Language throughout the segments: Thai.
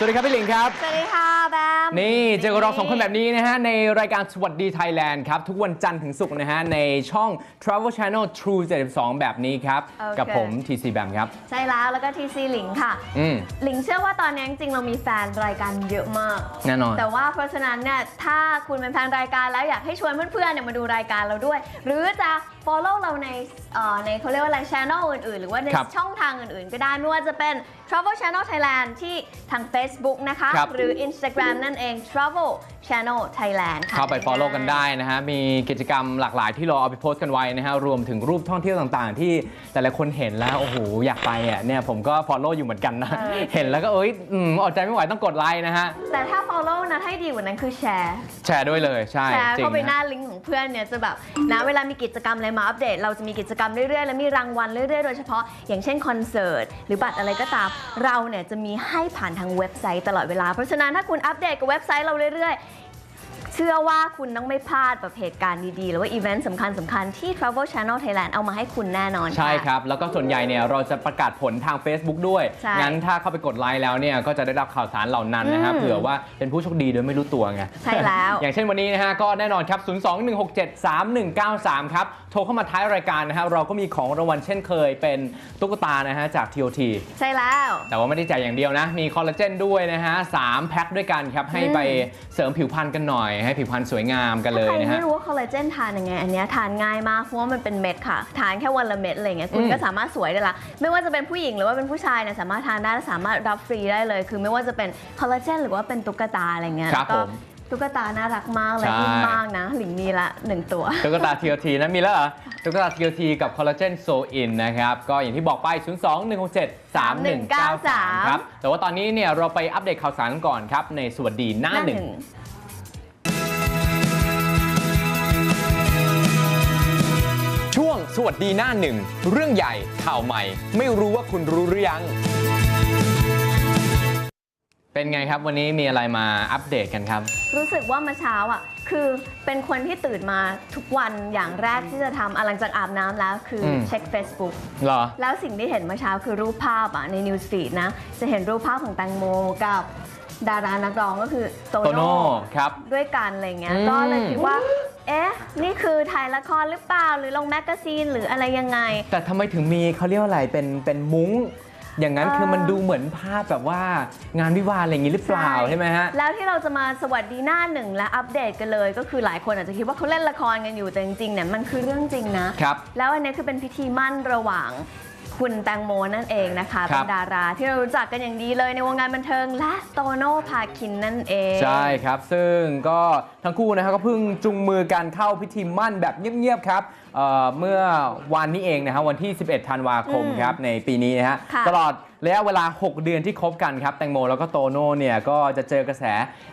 ครับสวัสดีครับพี่หลิงครับ สวัสดีค่ะแบม นี่เจอกับเราสองคนแบบนี้นะฮะ ในรายการสวัสดีไทยแลนด์ครับ ทุกวันจันทร์ถึงศุกร์นะฮะ ในช่อง Travel Channel True 72 แบบนี้ครับกับผม TC แบมครับ ใช่แล้วแล้วก็ทีซีหลิงค่ะ อืม หลิงเชื่อว่าตอนนี้จริงๆเรามีแฟนรายการเยอะมาก แน่นอน แต่ว่าเพราะฉะนั้นเนี่ยถ้าคุณเป็นแฟนรายการแล้วอยากให้ชวนเพื่อนๆเนี่ยมาดูรายการเราด้วย หรือจะ follow เราในเอ่อในเขาเรียกว่าอะไร channel อื่นๆ หรือว่าในครับช่องทางอื่นๆ ก็ได้ไม่ว่าจะเป็น Travel Channel Thailand ที่ทาง Facebook นะคะ ครับ หรือ Instagram นั่นเอง Travel Channel Thailand ค่ะเข้าไป follow กันได้นะฮะ มีกิจกรรมหลากหลายที่เราเอาไปโพสต์กันไว้นะฮะ รวมถึงรูปท่องเที่ยวต่างๆ ที่แต่ละคนเห็นแล้ว โอ้โห อยากไปอะ เนี่ยผมก็ follow อยู่เหมือนกันนะเออเห็นแล้วก็เอ้ยอืมอดใจไม่ไหวต้องกดไลค์นะฮะ แต่ถ้า follow นะให้ดีกว่านั้นคือแชร์ แชร์ด้วยเลย ใช่แชร์จริงเข้าไปหนะน้าลิงก์ของเพื่อนเนี่ยจะแบบนะเวลามีกิจกรรมอะไรมาอัปเดต เราจะมีกิจกรรมเรื่อยๆ และมีรางวัลเรื่อยๆ โดยเฉพาะอย่างเช่นคอนเสิร์ตหรือบัตรอะไรก็ตาม เราเนี่ยจะมีให้ผ่านทางเว็บไซต์ตลอดเวลา เพราะฉะนั้นถ้าคุณอัปเดตกับเว็บไซต์เราเรื่อยๆ ชื่อว่าคุณต้องไม่พลาดแบบเหตุการณ์ดีๆ หรือว่าอีเวนต์สำคัญสำคัญๆที่ Travel Channel Thailand เอามาให้คุณแน่นอนใช่ค่ะ ครับ แล้วก็ส่วนใหญ่เนี่ยเราจะประกาศผลทาง Facebook ด้วย ใช่งั้นถ้าเข้าไปกดไลค์แล้วเนี่ยก็จะได้รับข่าวสารเหล่านั้นนะฮะอืม เผื่อว่าเป็นผู้โชคดีโดยไม่รู้ตัวไง ใช่แล้ว อย่างเช่นวันนี้นะฮะก็แน่นอนครับ 021673193 ครับ โทรเข้ามาท้ายรายการนะฮะเราก็มีของรางวัลเช่นเคยเป็นตุ๊กตานะฮะจาก TOT ใช่แล้ว แต่ว่าไม่ได้แจกอย่างเดียวนะ มีคอลลาเจนด้วยนะฮะสามแพ็คด้วยกันครับ ให้ไปเสริมผิวพรรณกันหน่อย ให้ผิวพรรณสวยงามกันเลยใครนะฮะไม่รู้ว่าคอลลาเจนทานยังไง อันเนี้ยทานง่ายมากเพราะว่ามันเป็นเม็ดค่ะ ทานแค่วันละเม็ดอะไรเงี้ยคุณอืมก็สามารถสวยได้ละ ไม่ว่าจะเป็นผู้หญิงหรือว่าเป็นผู้ชายเนี่ยสามารถทานได้และสามารถรับฟรีได้เลย คือไม่ว่าจะเป็นคอลลาเจนหรือว่าเป็นตุ๊กตาอะไรเงี้ยครับแล้วก็ผมตุ๊กตาน่ารักมากเลยใช่ นิ่มมากนะ หลิงมีละหนึ่งตัว ตุ๊กตา TLT นะมีแล้วเหรอตุ๊กตา TLT กับคอลลาเจนโซอินนะครับ ก็อย่างที่บอกไป 0 2 1 6 7 3 1 9 3 ครับ แต่ว่าตอนนี้เนี่ยเราไปอัปเดตข่าวสารกันก่อนครับ ในสวัสดีหน้าหนึ่ง สวัสดีหน้าหนึ่ง เรื่องใหญ่ข่าวใหม่ ไม่รู้ว่าคุณรู้หรือยัง เป็นไงครับวันนี้มีอะไรมาอัปเดตกันครับ รู้สึกว่าเมื่อเช้าอะ คือเป็นคนที่ตื่นมาทุกวันอย่างแรกที่จะทำอะหลังจากอาบน้ำแล้วคืออม เช็ค Facebook เหรอ แล้วสิ่งที่เห็นเมื่อเช้าคือรูปภาพอะใน News Feed นะ จะเห็นรูปภาพของแตงโมกับดารานักร้องก็คือโตโตโน่โน่ครับ ด้วยกันอะไรเงี้ย อืมก็เลยคิดว่า เอ๊ะ นี่คือถ่ายละครหรือเปล่า หรือลงแมกกาซีนหรืออะไรยังไง แต่ทำไมถึงมีเขาเรียกว่าอะไรเป็นเป็นมุ้ง อย่างนั้นเอ่อคือมันดูเหมือนภาพแบบว่างานวิวาห์อะไรอย่างนี้หรือเปล่าใช่ไหมฮะ แล้วที่เราจะมาสวัสดีหน้าหนึ่งและอัปเดตกันเลย ก็คือหลายคนอาจจะคิดว่าเขาเล่นละครกันอยู่แต่จริงๆเนี่ยมันคือเรื่องจริงนะครับ แล้วอันนี้คือเป็นพิธีมั่นระหว่าง คุณแตงโมนั่นเองนะคะครัเป็บนดาราที่เรารู้จักกันอย่างดีเลยในวงการบันเทิงและโตโน่พาคินนั่นเอง ใช่ครับ ซึ่งก็ทั้งคู่นะครับก็เพิ่งจุงมือกันเข้าพิธีมั่นแบบเงียบๆครับเอ่อเมื่อวันนี้เองนะฮะวันที่ 11 ธันวาคมอืมครับในปีนี้นะฮะค่ะตลอดระยะเวลา 6 เดือนที่คบกันครับ แตงโมแล้วก็โตโน่เนี่ยก็จะเจอกระแส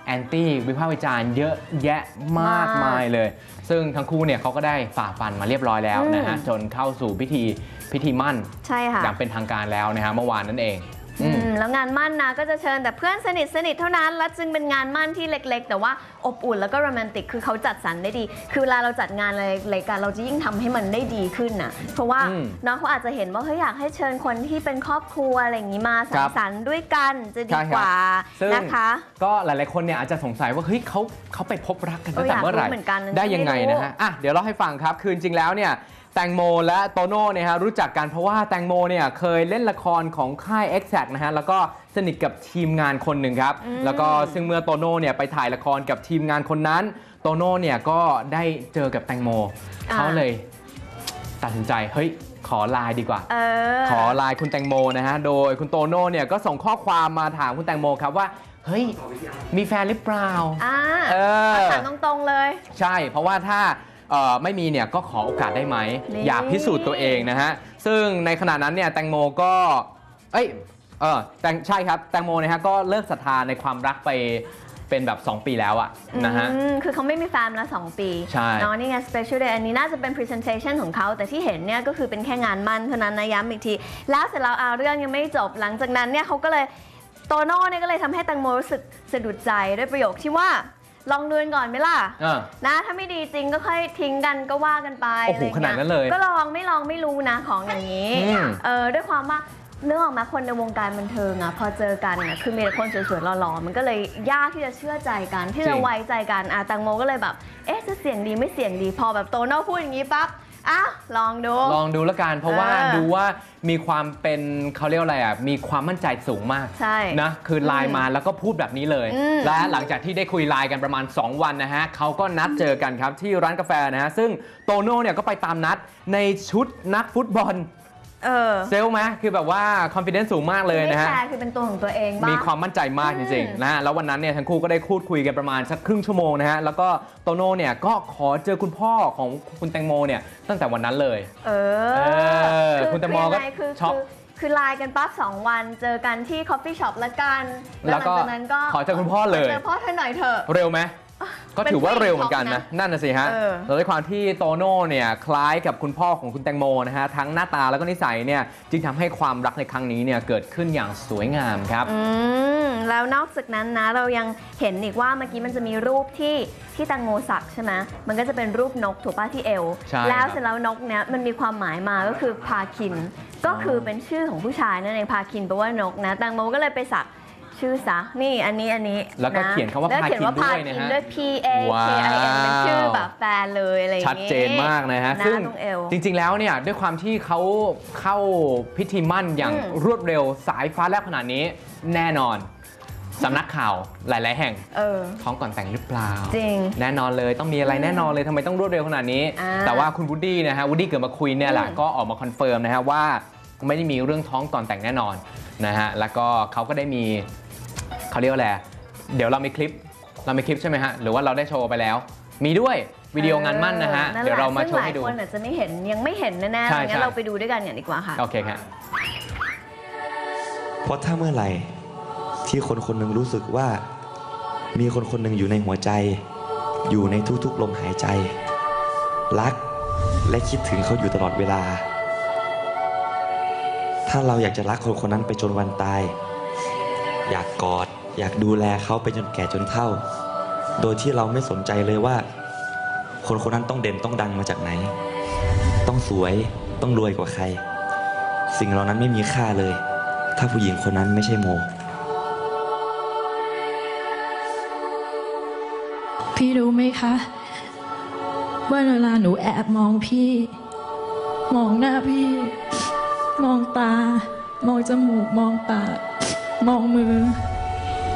แอนตี้วิพากษ์วิจารณ์เยอะแยะมากมายเลย ซึ่งทั้งคู่เนี่ยเขาก็ได้ฝ่าฟันมาเรียบร้อยแล้วนะฮะจนเข้าสู่พิธีพิธีมั่น ใช่ค่ะ อย่างเป็นทางการแล้วนะฮะเมื่อวานนั่นเอง อือืมมแล้วงานมั่นนะก็จะเชิญแต่เพื่อนสนิทสนิทเท่านั้น และจึงเป็นงานมั่นที่เล็กๆ แต่ว่าอบอุ่นแล้วก็โรแมนติกคือเขาจัดสรรได้ดี คือเวลาเราจัดงานอะไรเล็กๆกันเราจะยิ่งทำให้มันได้ดีขึ้นน่ะ เพราะว่าอืมน้องเขาอาจจะเห็นว่าเฮ้ยอยากให้เชิญคนที่เป็นครอบครัวอะไรอย่างนี้มาสัคงรับสรรค์ด้วยกันจะดีใช่ครับกว่าซึ่ง นะคะ ก็หลายๆคนเนี่ยอาจจะสงสัยว่าเฮ้ยเขาเขาไปพบรักกันตั้งเออแต่อยากเมื่อไหร่รู้เหมือนกันได้ยังไงไม่รู้นะฮะอะเดี๋ยวเราให้ฟังครับ คือจริงๆแล้วเนี่ย แตงโมและโตโน่เนี่ยฮะรู้จักกันเพราะว่าแตงโมเนี่ยเคยเล่นละครของค่าย e x a c t นะฮะแล้วก็สนิทกับทีมงานคนหนึ่งครับ แล้วก็ซึ่งเมื่อโตโน่เนี่ยไปถ่ายละครกับทีมงานคนนั้น โตโน่เนี่ยก็ได้เจอกับแตงโมอ่าเขาเลยตัดสินใจเฮ้ยขอไลน์ดีกว่าเออขอไลน์คุณแตงโมนะฮะ โดยคุณโตโน่เนี่ยก็ส่งข้อความมาถามคุณแตงโมครับว่า เฮ้ย มีแฟนหรือเปล่า อ่าเออถามตรงๆเลย ใช่ เพราะว่าถ้า เอ่อไม่มีเนี่ยก็ขอโอกาสได้ไหม นี่ อยากพิสูจน์ตัวเองนะฮะ ซึ่งในขณะนั้นเนี่ยแตงโมก็ เอ้ยเออแตงใช่ครับ แตงโมนะฮะก็เลิกศรัทธาในความรักไปเป็นแบบ 2 ปีแล้วอะนะฮะ อืมคือเขาไม่มีแฟนมาแล้ว2ปีใช่ เนาะนี่ไง special day อันนี้น่าจะเป็น presentation ของเขา แต่ที่เห็นเนี่ยก็คือเป็นแค่งานมั่นเท่านั้นนะย้ำอีกที แล้วเสร็จแล้วเอาเรื่องยังไม่จบหลังจากนั้นเนี่ยเขาก็เลยโตโน่เนี่ยก็เลยทำให้แตังโมรู้สึกสะดุดใจด้วยประโยคที่ว่า ลองดูกันก่อนไหมล่ะเออนะ ถ้าไม่ดีจริงก็ค่อยทิ้งกันก็ว่ากันไปโอ้โหะไรงี้ขนาดนั้นเลยก็ลองไม่ลองไม่รู้นะของอย่างนี้อืม เออด้วยความว่าเรื่องออกมาคนในวงการบันเทิงอะพอเจอกันอะคือมีแต่คนสวยๆหล่อๆมันก็เลยยากที่จะเชื่อใจกันที่จจะริงไว้ใจกันอะแตังโมก็เลยแบบ เอ๊ะจะเสียงดีไม่เสียงดีพอแบบโตโน่พูดอย่างนี้ปั๊บ อ้าวลองดู ลองดูแล้วกันเพราะว่าเออดูว่ามีความเป็นเขาเรียกว่าอะไรอะมีความมั่นใจสูงมากใช่นะคือไลน์มาแล้วก็พูดแบบนี้เลย อืมและหลังจากที่ได้คุยไลน์กันประมาณ 2 วันนะฮะเขาก็นัดเจอกันครับที่ร้านกาแฟนะฮะซึ่งโตโน่เนี่ยก็ไปตามนัดในชุดนักฟุตบอล เออเซลลไหมคือแบบว่าคอนฟ idence สูงมากเลยไม่นะฮะแคร์คือเป็นตัวของตัวเองบ้าง มีความมั่นใจมากจริงอืมๆนะฮะแล้ววันนั้นเนี่ยทั้งคู่ก็ได้พูดคุยกันประมาณสักครึ่งชั่วโมงนะฮะ แล้วก็โตโน่เนี่ยก็ขอเจอคุณพ่อของคุณแตงโมเนี่ยตั้งแต่วันนั้นเลย เอเอออคุณแตงโมก็คือยังไงคือช็อก คือคือไลน์กันปั๊บสองวันเจอกันที่คอฟฟี่ช็อปละกันแล้วก็หงจากนั้นก็ขอเจอคุณพ่อเลยขเจอพ่อเธอหน่อยเถอะ เร็วไหม ก็ถือว่าเร็วเหมือนกันเป็นนะผู้หญิงนั่นน่ะสิฮะเออแล้วด้วยความที่โตโน่เนี่ยคล้ายกับคุณพ่อของคุณแตงโมนะฮะ ทั้งหน้าตาแล้วก็นิสัยเนี่ยจึงทำให้ความรักในครั้งนี้เนี่ยเกิดขึ้นอย่างสวยงามครับอืมแล้วนอกจากนั้นนะเรายังเห็นอีกว่าเมื่อกี้มันจะมีรูปที่ที่แตังโมสักใช่ไหมมันก็จะเป็นรูปนกถูกป้าที่เอวใช่แล้วครับเสร็จแล้วนกเนี้ยมันมีความหมายมาก็คือพาคิน ก็คือเป็นชื่อของผู้ชายนั่นเองพาคินแปลว่านกนะแตังโมก็เลยไปสัก ชื่อซะนี่อันนี้อันนี้แล้วก็ะเขียนคำว่าแล้วเขียนว่าพาพาคินด้วยนะคินฮะด้วย P A K I N เป็นชื่อแบบแฟนเลยอะไรอย่างชัดงี้เจนมากนะฮะหน้าซึ่งตรงเอว จริง ๆ แล้วเนี่ยด้วยความที่เขาเข้าพิธีมั่นอย่างอืม รวดเร็วสายฟ้าแลบขนาดนี้แน่นอนสำนักข่าวหลาย ๆ แห่งเออ ท้องก่อนแต่งหรือเปล่า จริง แน่นอนเลยต้องมีอะไรแน่นอนเลยทำไมต้องรวดเร็วขนาดนี้ อ่าแต่ว่าคุณวูดดี้นะฮะวูดดี้เกิดมาคุยเนี่ยแหละอืม ก็ออกมาคอนเฟิร์มนะฮะว่าไม่ได้มีเรื่องท้องก่อนแต่งแน่นอนนะฮะแล้วก็เขาก็ได้มี เขาเรียกว่าอะไรเดี๋ยวเรามีคลิปเรามีคลิปใช่ไหมฮะหรือว่าเราได้โชว์ไปแล้ว มีด้วยวิดีโองานมั่นนะฮะออเดี๋ยวเรามาโชว์ให้ดูซึ่งหลายคนอาจจะไม่เห็นยังไม่เห็นแน่ๆใช่งั้นใช่เราไปดูด้วยกันอย่างดีกว่าค่ะโอเคครับเพราะถ้าเมื่อไหร่ที่คนคนหนึ่งรู้สึกว่า มีคนคนหนึ่งอยู่ในหัวใจ อยู่ในทุกๆลมหายใจ รักและคิดถึงเขาอยู่ตลอดเวลา ถ้าเราอยากจะรักคนคนนั้นไปจนวันตาย อยากกอด อยากดูแลเขาไปจนแก่จนเฒ่า โดยที่เราไม่สนใจเลยว่า คนคนนั้นต้องเด่นต้องดังมาจากไหน ต้องสวยต้องรวยกว่าใคร สิ่งเหล่านั้นไม่มีค่าเลย ถ้าผู้หญิงคนนั้นไม่ใช่โม พี่รู้ไหมคะว่าเวลาหนูแอบมองพี่ มองหน้าพี่ มองตา มองจมูก มองปาก มองมือ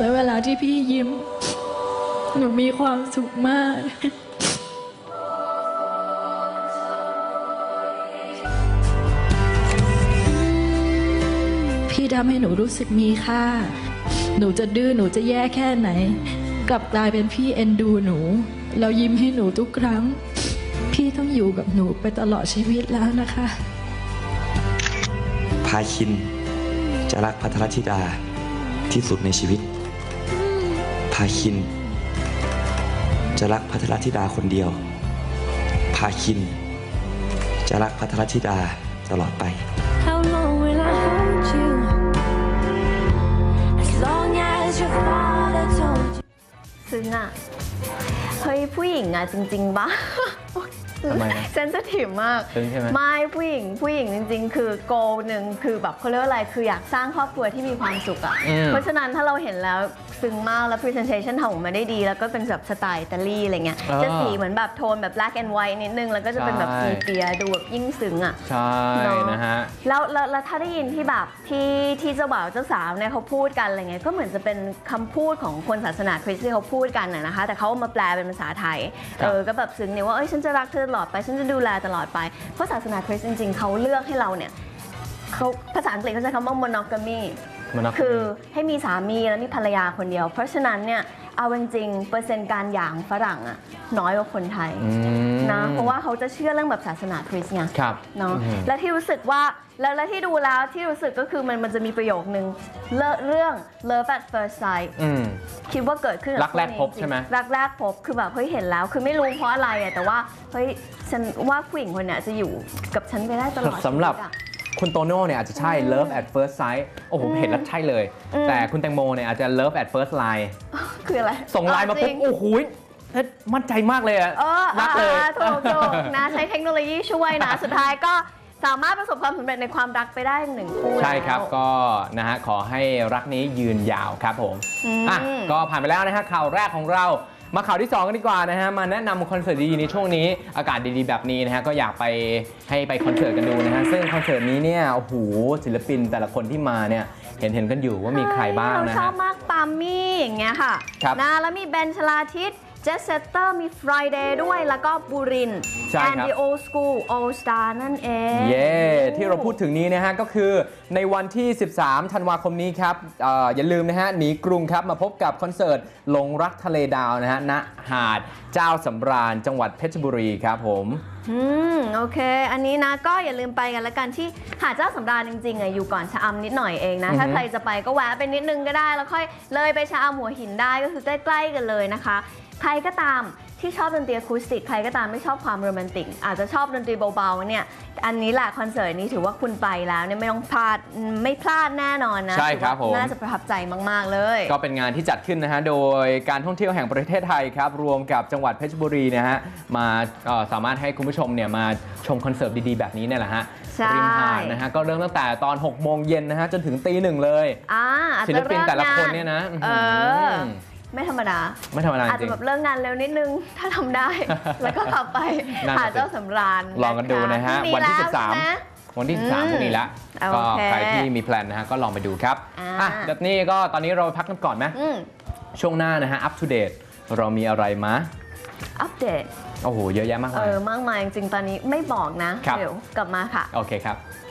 แล้วเวลาที่พี่ยิ้ม หนูมีความสุขมาก พี่ทำให้หนูรู้สึกมีค่า หนูจะดื้อหนูจะแย่แค่ไหน กลับกลายเป็นพี่เอ็นดูหนู แล้วยิ้มให้หนูทุกครั้ง พี่ต้องอยู่กับหนูไปตลอดชีวิตแล้วนะคะ พาคิน จะรักพัทรธิดาที่สุดในชีวิต พาคิน จะรักพัทรธิดาคนเดียว พาคิน จะรักพัทรธิดาตลอดไป How long will I hold you? As long as your father told you. ซึ้งอะ เฮ้ย ผู้หญิงอะ จริงๆปะ ทำไมนะเซนสทีฟมากซึ้งใช่ไหม ไม่ผู้หญิงผู้หญิงจริง ๆ คือโกหนึ่งคือแบบเขาเรียกว่าอะไรคืออยากสร้างครอบครัวที่มีความสุขอะ อืม เพราะฉะนั้นถ้าเราเห็นแล้วซึ้งมากแล้ว presentation ทำออกมาได้ดี แล้วก็เป็นแบบสไตล์อิตาลีอะไรเงี้ยอ่าจะสีเหมือนแบบโทนแบบ black and white นิดนึง แล้วก็จะเป็นแบบใช่สีเปียดูแบบยิ่งซึ้งอะ ใช่เนอะนะฮะ แล้วแล้วแล้วถ้าได้ยินที่แบบที่ที่เจ้าบ่าวเจ้าสาวเนี่ยเขาพูดกันอะไรเงี้ยก็เหมือนจะเป็นคำพูดของคนศาสนาคริสต์ที่เขาพูดกันนะนะคะ แต่เขาเอามาแปลเป็นภาษาไทยครับ เออก็แบบซึ้งเนี่ยว่าเอ้ยฉันจะรักเธอตลอดไปฉันจะดูแลตลอดไป เพราะศาสนาคริสต์จริง ๆเขาเลือกให้เราเนี่ยเขาภาษาอังกฤษเขาใช้คำว่า monogamy มันนะคือให้มีสามีแล้วมีภรรยาคนเดียว เพราะฉะนั้นเนี่ย เอาจริงๆเปอร์เซ็นต์การหย่าของฝรั่งอะน้อยกว่าคนไทย อืม นะ เพราะว่าเขาจะเชื่อเรื่องแบบศาสนาคริสต์ไง ครับ เนาะอืมและที่รู้สึกว่าแล้วและที่ดูแล้วที่รู้สึกก็คือมันมันจะมีประโยคนึงเลอะเรื่อง love at first sight อืม คิดว่าเกิดขึ้นบรักแรกพบคู่นี้ใช่ไหมจริงๆรักแรกพบคือแบบเฮ้ยเห็นแล้ว คือไม่รู้เพราะอะไรอะแต่ว่าเฮ้ยฉันว่าผู้หญิงคนเนี้ยจะอยู่กับฉันไปได้ตลอดสำหรับ ชีวิตอะ คุณโตโน่เนี่ยอาจจะใช่ love at first sight โอ้โหอืมเห็นแล้วใช่เลย อืม แต่คุณแตงโมเนี่ยอาจจะ love at first line คืออะไรส่งไลน์มาปุ๊บจริงโอ้โหเฮ้ยมั่นใจมากเลยอะเออรักเลยอ่าถูกถูกนะใช้เทคโนโลยีช่วยนะ สุดท้ายก็สามารถประสบความสำเร็จในความรักไปได้หนึ่งคู่ใช่ครับแล้ว ก็นะฮะขอให้รักนี้ยืนยาวครับผมอืม อะก็ผ่านไปแล้วนะฮะข่าวแรกของเรา มาข่าวที่2กันดีกว่านะฮะมาแนะนำคอนเสิร์ตดีๆในช่วงนี้อากาศดีๆแบบนี้นะฮะก็อยากไปให้ไปคอนเสิร์ตกันดูนะฮะซึ่งคอนเสิร์ตนี้เนี่ยโอ้โหศิลปินแต่ละคนที่มาเนี่ยเห็นเห็นๆกันอยู่ว่ามีใครบ้างนะเราชอฮะบมากปามี่อย่างเงี้ยค่ะครับนะแล้วมีเบนชลาทิศ เจสเซเตอร์มี Friday ด้วยแล้วก็บูรินใช่แอนครับดี้โอสกูลโอสตาร์นั่นเอง เย่ที่เราพูดถึงนี้นะฮะ ก็คือในวันที่ 13 ธันวาคมนี้ครับเอ่ออย่าลืมนะฮะ หนีกรุงครับ มาพบกับคอนเสิร์ตหลงรักทะเลดาวนะฮะณหาดเจ้าสำราญจังหวัดเพชรบุรีครับผม อืม โอเค อันนี้นะก็อย่าลืมไปกันละกันที่หาดเจ้าสำราญจริงๆอะอยู่ก่อนชะอำนิดหน่อยเองนะ อือฮึ ถ้าใครจะไปก็แวะไปนิดนึงก็ได้ แล้วค่อยเลยไปชะอำหัวหินได้ก็คือใกล้ๆกันเลยนะคะ ใครก็ตามที่ชอบดนตรีอะคูสติกใครก็ตามไม่ชอบความโรแมนติก อาจจะชอบดนตรีเบาๆเนี่ยอันนี้แหละคอนเสิร์ตนี้ถือว่าคุณไปแล้วเนี่ยไม่ต้องพลาดไม่พลาดแน่นอนนะใช่ครับถือว่าผม น่าจะประทับใจมากๆเลย ก็เป็นงานที่จัดขึ้นนะฮะโดยการท่องเที่ยวแห่งประเทศไทยครับ รวมกับจังหวัดเพชรบุรีนะฮะมาเอ่อสามารถให้คุณผู้ชมเนี่ยมาชมคอนเสิร์ตดีๆ แบบนี้เนี่ยแหละฮะใช่ริมหาดนะฮะก็เริ่มตั้งแต่ตอน 6 โมงเย็นนะฮะจนถึงตีหนึ่งเลยอ่าอาจศิจะลปินเริ่มแต่ละคนงาเนี่ยนะเออื้ออหือ ไม่ธรรมดา ไม่ธรรมดาอาจจริจะง แบบเลิกงานเร็วนิดนึง ถ้าทำได้ แล้วก็ขับไปนั่นน่ะหาเจ้าสำราญลองกันดูนะฮะควันที่ แล้ว13นะวันที่ อืม13พรุ่งนี้ละโอก็เคใครที่มีแพลนนะฮะ ก็ลองไปดูครับอ่า อะแบบนี้ก็ตอนนี้เราพักกันก่อนไหมอืมช่วงหน้านะฮะ up to date เรามีอะไรมาอัปเดต โอ้โห เยอะแยะมากเอมาย อมากมายจริงๆตอนนี้ไม่บอกนะ ครับ เดี๋ยวกลับมาค่ะ โอเคครับค